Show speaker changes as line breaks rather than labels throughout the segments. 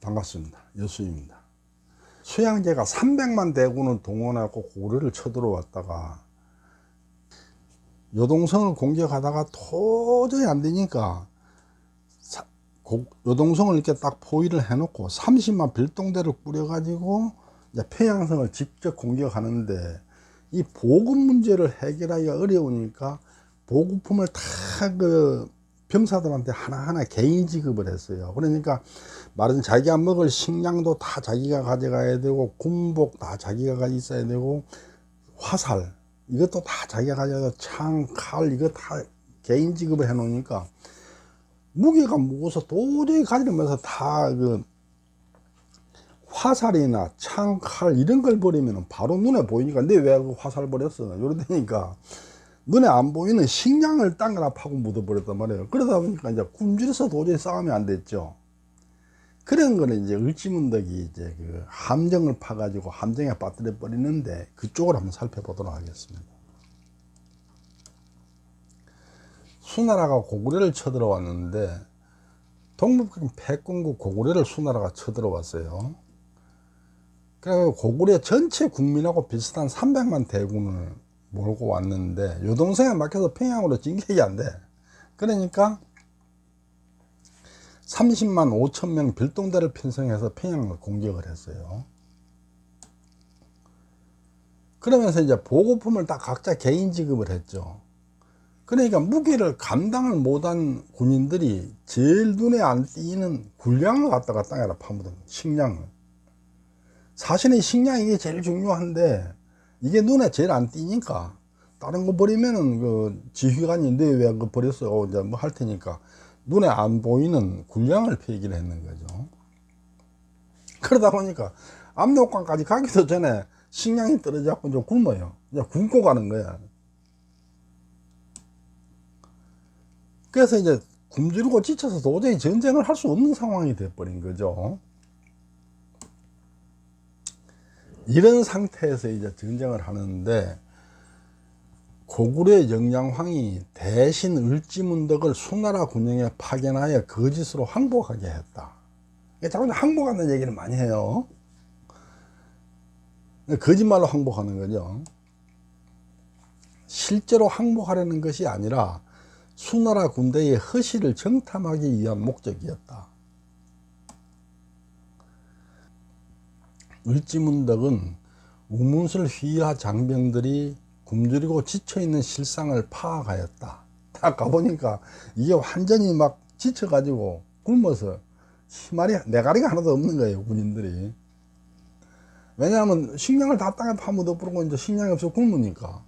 반갑습니다. 여수입니다. 수양제가 300만 대군을 동원하고 고려를 쳐들어왔다가 요동성을 공격하다가 도저히 안 되니까 요동성을 이렇게 딱 포위를 해놓고 30만 별동대를 꾸려가지고 이제 평양성을 직접 공격하는데 이 보급 문제를 해결하기가 어려우니까 보급품을 다그 병사들한테 하나하나 개인 지급을 했어요. 그러니까 말은 자기가 먹을 식량도 다 자기가 가져가야 되고 군복 다 자기가 있어야 되고 화살 이것도 다 자기가 가져가서 창, 칼 이거 다 개인 지급을 해 놓으니까 무게가 무거워서 도저히 가지면서 다 그 화살이나 창, 칼 이런 걸 버리면 바로 눈에 보이니까 내왜그 화살 버렸어? 이러다니까 눈에 안 보이는 식량을 땅에다 파고 묻어버렸단 말이에요. 그러다 보니까 이제 굶주려서 도저히 싸움이 안 됐죠. 그런 거는 이제 을지문덕이 이제 그 함정을 파가지고 함정에 빠뜨려 버리는데 그쪽을 한번 살펴보도록 하겠습니다. 수나라가 고구려를 쳐들어왔는데 동북 패권국 고구려를 수나라가 쳐들어왔어요. 그래서 고구려 전체 국민하고 비슷한 300만 대군을 몰고 왔는데 요동생에 막혀서 평양으로 진격이 안 돼. 그러니까 30만 5천 명 별동대를 편성해서 평양을 공격을 했어요. 그러면서 이제 보급품을 다 각자 개인 지급을 했죠. 그러니까 무게를 감당을 못한 군인들이 제일 눈에 안 띄는 군량을 갖다가 땅에다 파묻은. 식량을. 사실은 식량이 제일 중요한데 이게 눈에 제일 안 띄니까 다른 거 버리면은 그 지휘관이 너왜 그거 버렸어? 어, 이제 뭐 할 테니까 눈에 안 보이는 군량을 폐기를 했는 거죠. 그러다 보니까 압록강까지 가기도 전에 식량이 떨어져갖고 이제 굶어요. 이제 굶고 가는 거야. 그래서 이제 굶주리고 지쳐서 도저히 전쟁을 할 수 없는 상황이 돼버린 거죠. 이런 상태에서 이제 전쟁을 하는데 고구려 영양황이 대신 을지문덕을 수나라 군영에 파견하여 거짓으로 항복하게 했다. 자꾸 항복하는 얘기를 많이 해요. 거짓말로 항복하는 거죠. 실제로 항복하려는 것이 아니라 수나라 군대의 허실을 정탐하기 위한 목적이었다. 을지문덕은 우문술 휘하 장병들이 굶주리고 지쳐있는 실상을 파악하였다. 딱 가보니까 이게 완전히 막 지쳐가지고 굶어서 희말이, 내가리가 하나도 없는 거예요, 군인들이. 왜냐하면 식량을 다 땅에 파묻어 버리고 이제 식량이 없어 굶으니까.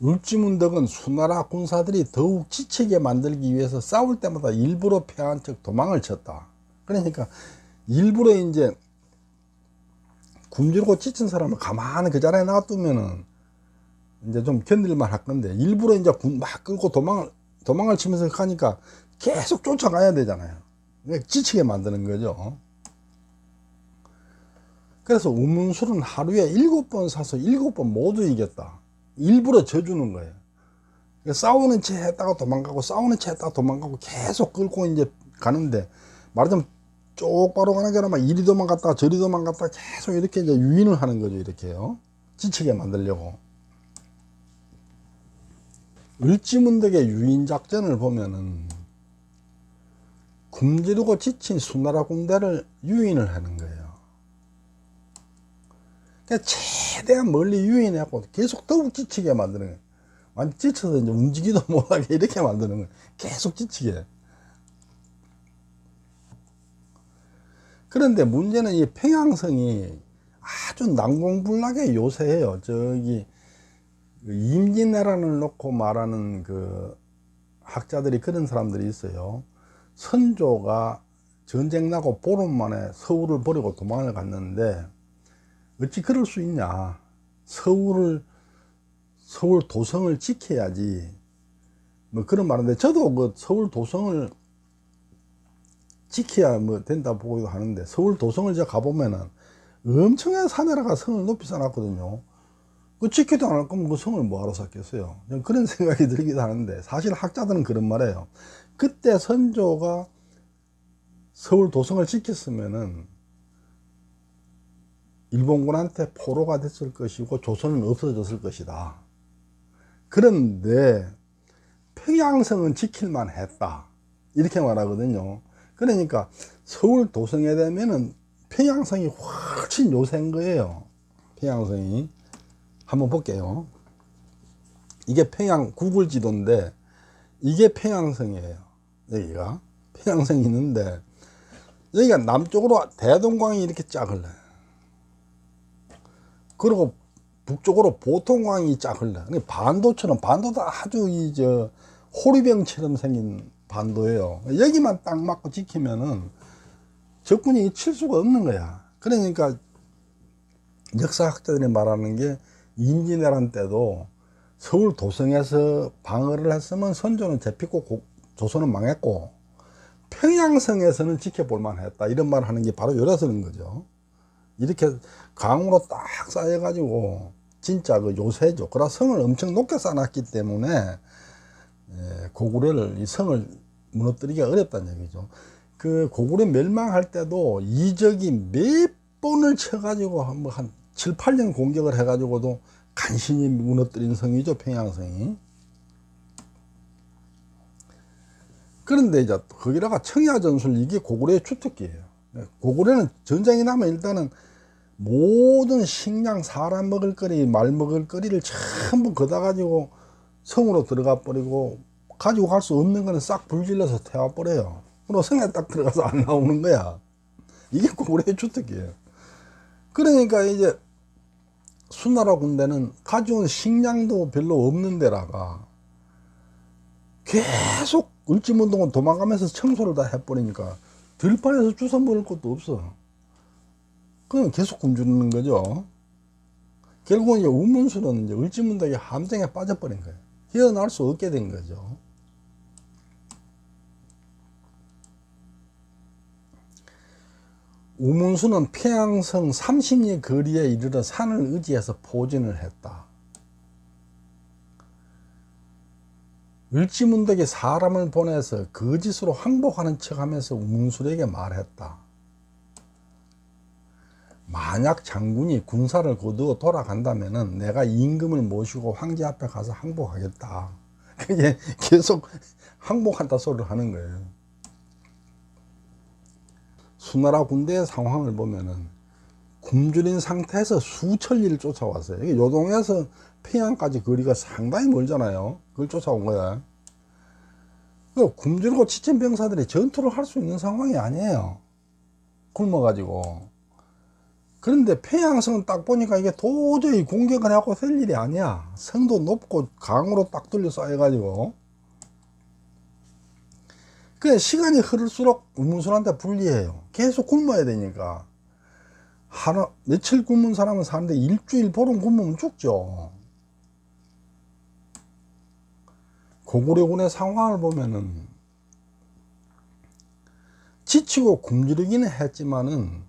울지문덕은 수나라 군사들이 더욱 지치게 만들기 위해서 싸울 때마다 일부러 패한 척 도망을 쳤다. 그러니까 일부러 이제 굶주리고 지친 사람을 가만히 그 자리에 놔두면은 이제 좀 견딜만 할 건데 일부러 이제 군- 막 끌고 도망을 도망을 치면서 가니까 계속 쫓아가야 되잖아요. 지치게 만드는 거죠. 그래서 우문술은 하루에 일곱 번 사서 일곱 번 모두 이겼다. 일부러 져주는 거예요. 싸우는 채 했다가 도망가고 싸우는 채 했다가 도망가고 계속 끌고 이제 가는데 말하자면 쪽바로 가는 게 아니라 막 이리 도망갔다가 저리 도망갔다가 계속 이렇게 이제 유인을 하는 거죠. 이렇게요. 지치게 만들려고. 을지문덕의 유인 작전을 보면은 굶주리고 지친 수나라 군대를 유인을 하는 거예요. 그러니까 최대한 멀리 유인해갖고 계속 더욱 지치게 만드는 거예요. 완전 지쳐서 이제 움직이도 못하게 이렇게 만드는 거예요. 계속 지치게. 그런데 문제는 이 평양성이 아주 난공불락의 요새예요. 저기 그 임진왜란을 놓고 말하는 그 학자들이 그런 사람들이 있어요. 선조가 전쟁 나고 보름 만에 서울을 버리고 도망을 갔는데 어찌 그럴 수 있냐. 서울을 서울 도성을 지켜야지. 뭐 그런 말인데 저도 그 서울 도성을 지켜야 뭐 된다 보기도 하는데 서울 도성을 제가 가보면은 엄청난 산에다가 성을 높이 쌓았거든요. 그 지키도 안 할 거면 그 성을 뭐하러 쌓겠어요. 그런 생각이 들기도 하는데 사실 학자들은 그런 말이에요. 그때 선조가 서울 도성을 지켰으면은 일본군한테 포로가 됐을 것이고 조선은 없어졌을 것이다. 그런데 평양성은 지킬만 했다. 이렇게 말하거든요. 그러니까 서울 도성에 되면은 평양성이 훨씬 요새인 거예요. 평양성이. 한번 볼게요. 이게 평양 구글 지도인데 이게 평양성이에요. 여기가 평양성이 있는데 여기가 남쪽으로 대동강이 이렇게 쫙 흘러요. 그리고 북쪽으로 보통강이 쫙 흘러. 그러니까 반도처럼 반도도 아주 이 저 호리병처럼 생긴 반도예요. 여기만 딱 맞고 지키면은 적군이 칠 수가 없는 거야. 그러니까 역사학자들이 말하는 게 임진왜란 때도 서울 도성에서 방어를 했으면 선조는 잡히고 고- 조선은 망했고 평양성에서는 지켜볼 만했다 이런 말을 하는 게 바로 요래서는 거죠. 이렇게 강으로 딱 쌓여가지고 진짜 그 요새죠. 그라 성을 엄청 높게 쌓아놨기 때문에 예, 고구려를 이 성을 무너뜨리기가 어렵다는 얘기죠. 그 고구려 멸망할 때도 이적이 몇 번을 쳐가지고 한번 한 7, 8년 공격을 해가지고도 간신히 무너뜨린 성이죠. 평양성이. 그런데 이제 거기다가 청야전술 이게 고구려의 주특기예요. 고구려는 전쟁이 나면 일단은 모든 식량, 사람 먹을 거리, 말 먹을 거리를 전부 걷어 가지고 성으로 들어가 버리고 가지고 갈 수 없는 거는 싹 불질러서 태워 버려요. 그리고 성에 딱 들어가서 안 나오는 거야. 이게 고구려의 주특기예요. 그러니까 이제 수나라 군대는 가져온 식량도 별로 없는 데다가 계속 을지문동은 도망가면서 청소를 다 해버리니까 들판에서 주워 먹을 것도 없어. 그럼 계속 굶주리는 거죠. 결국은 이제 우문수는 이제 을지문덕의 함정에 빠져버린 거예요. 헤어날 수 없게 된 거죠. 우문수는 평양성 30리 거리에 이르러 산을 의지해서 포진을 했다. 을지문덕이 사람을 보내서 거짓으로 항복하는 척하면서 우문술에게 말했다. 만약 장군이 군사를 거두어 돌아간다면은 내가 임금을 모시고 황제 앞에 가서 항복하겠다. 그게 계속 항복한다 소리를 하는 거예요. 수나라 군대의 상황을 보면은 굶주린 상태에서 수천리를 쫓아왔어요. 이게 요동에서 평양까지 거리가 상당히 멀잖아요. 그걸 쫓아온 거야. 그 굶주리고 지친 병사들이 전투를 할 수 있는 상황이 아니에요. 굶어가지고. 그런데 평양성은 딱 보니까 이게 도저히 공격을 하고 될 일이 아니야. 성도 높고 강으로 딱 뚫려 쌓여가지고. 그 시간이 흐를수록 우문순한테 불리해요. 계속 굶어야 되니까. 하루, 며칠 굶은 사람은 사는데 일주일 보름 굶으면 죽죠. 고구려군의 상황을 보면은 지치고 굶주리기는 했지만은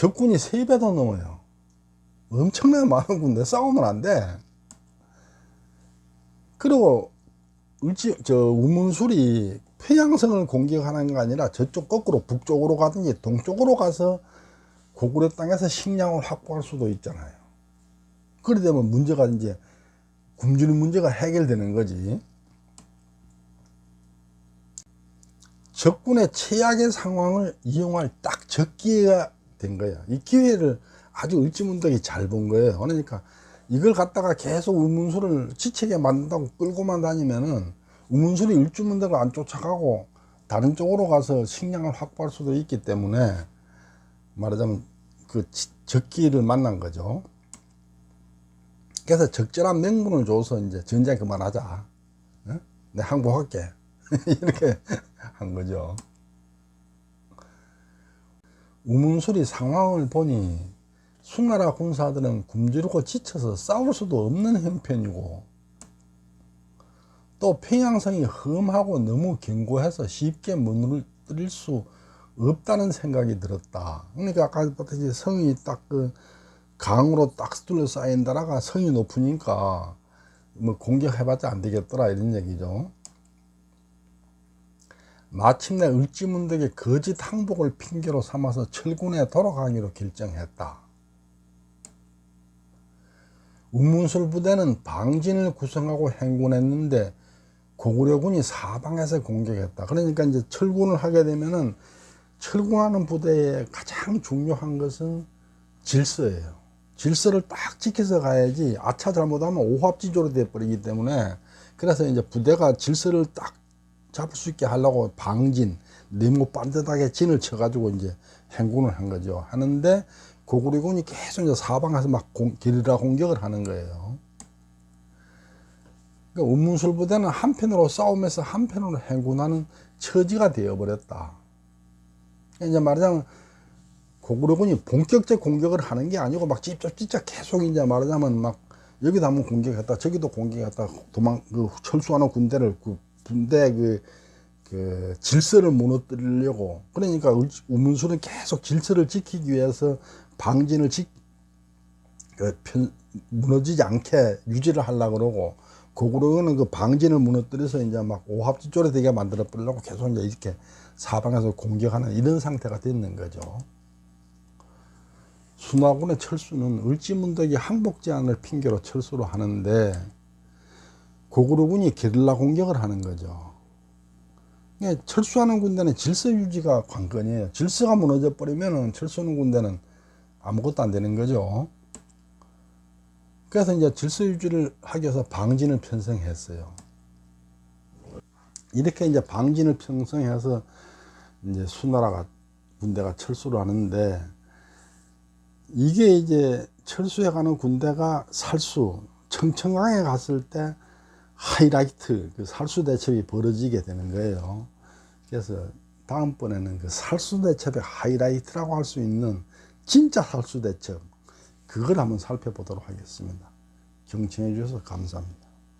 적군이 세배더 넘어요. 엄청나게 많은 군데 싸우면 안 돼. 그리고 을지 저 우문술이 평양성을 공격하는 게 아니라 저쪽 거꾸로 북쪽으로 가든지 동쪽으로 가서 고구려 땅에서 식량을 확보할 수도 있잖아요. 그래 되면 문제가 이제 굶주린 문제가 해결되는 거지. 적군의 최악의 상황을 이용할 딱 적기회가 된 거야. 이 기회를 아주 을지문덕이 잘 본 거예요. 그러니까 이걸 갖다가 계속 우문수를 지치게 만든다고 끌고만 다니면은 우문술이 을지문덕을 안 쫓아가고 다른 쪽으로 가서 식량을 확보할 수도 있기 때문에 말하자면 그 지- 적기를 만난 거죠. 그래서 적절한 명분을 줘서 이제 전쟁 그만하자. 어? 내 항복할게. 이렇게 한 거죠. 우문술이 상황을 보니 수나라 군사들은 굶주리고 지쳐서 싸울 수도 없는 형편이고 또 평양성이 험하고 너무 견고해서 쉽게 무너뜨릴 수 없다는 생각이 들었다. 그러니까 아까 봤듯이 성이 딱 그 강으로 딱 둘러싸인다라가 성이 높으니까 뭐 공격해봤자 안 되겠더라 이런 얘기죠. 마침내 을지문덕의 거짓 항복을 핑계로 삼아서 철군에 돌아가기로 결정했다. 우문술 부대는 방진을 구성하고 행군했는데 고구려군이 사방에서 공격했다. 그러니까 이제 철군을 하게 되면은 철군하는 부대의 가장 중요한 것은 질서예요. 질서를 딱 지켜서 가야지 아차 잘못하면 오합지조로 돼버리기 때문에 그래서 이제 부대가 질서를 딱 잡을 수 있게 하려고 방진 네모 반듯하게 진을 쳐가지고 이제 행군을 한 거죠. 하는데 고구려군이 계속 이제 사방에서 막 공, 게리라 공격을 하는 거예요. 그러니까 운문술 부대는 한편으로 싸우면서 한편으로 행군하는 처지가 되어버렸다. 이제 말하자면 고구려군이 본격적 공격을 하는 게 아니고 막 찝쩍찝쩍 계속 이제 말하자면 막 여기도 한번 공격했다 저기도 공격했다 도망 그 철수하는 군대를 그 군대 그, 그 질서를 무너뜨리려고 그러니까 울- 우문술은 계속 질서를 지키기 위해서 방진을 지, 그 편, 무너지지 않게 유지를 하려고 그러고 고구려는 그 방진을 무너뜨려서 이제 막 오합지졸에 되게 만들어 버리려고 계속 이제 이렇게 사방에서 공격하는 이런 상태가 됐는 거죠. 순화군의 철수는 을지문덕이 항복 제한을 핑계로 철수를 하는데 고구려군이 게릴라 공격을 하는 거죠. 그러니까 철수하는 군대는 질서 유지가 관건이에요. 질서가 무너져 버리면 철수하는 군대는 아무것도 안 되는 거죠. 그래서 이제 질서 유지를 하기 위해서 방진을 편성했어요. 이렇게 이제 방진을 편성해서 이제 수나라가 군대가 철수를 하는데 이게 이제 철수해 가는 군대가 살수 청청강에 갔을 때 하이라이트 그 살수 대첩이 벌어지게 되는 거예요. 그래서 다음번에는 그 살수 대첩의 하이라이트라고 할 수 있는 진짜 살수 대첩 그걸 한번 살펴보도록 하겠습니다. 경청해 주셔서 감사합니다.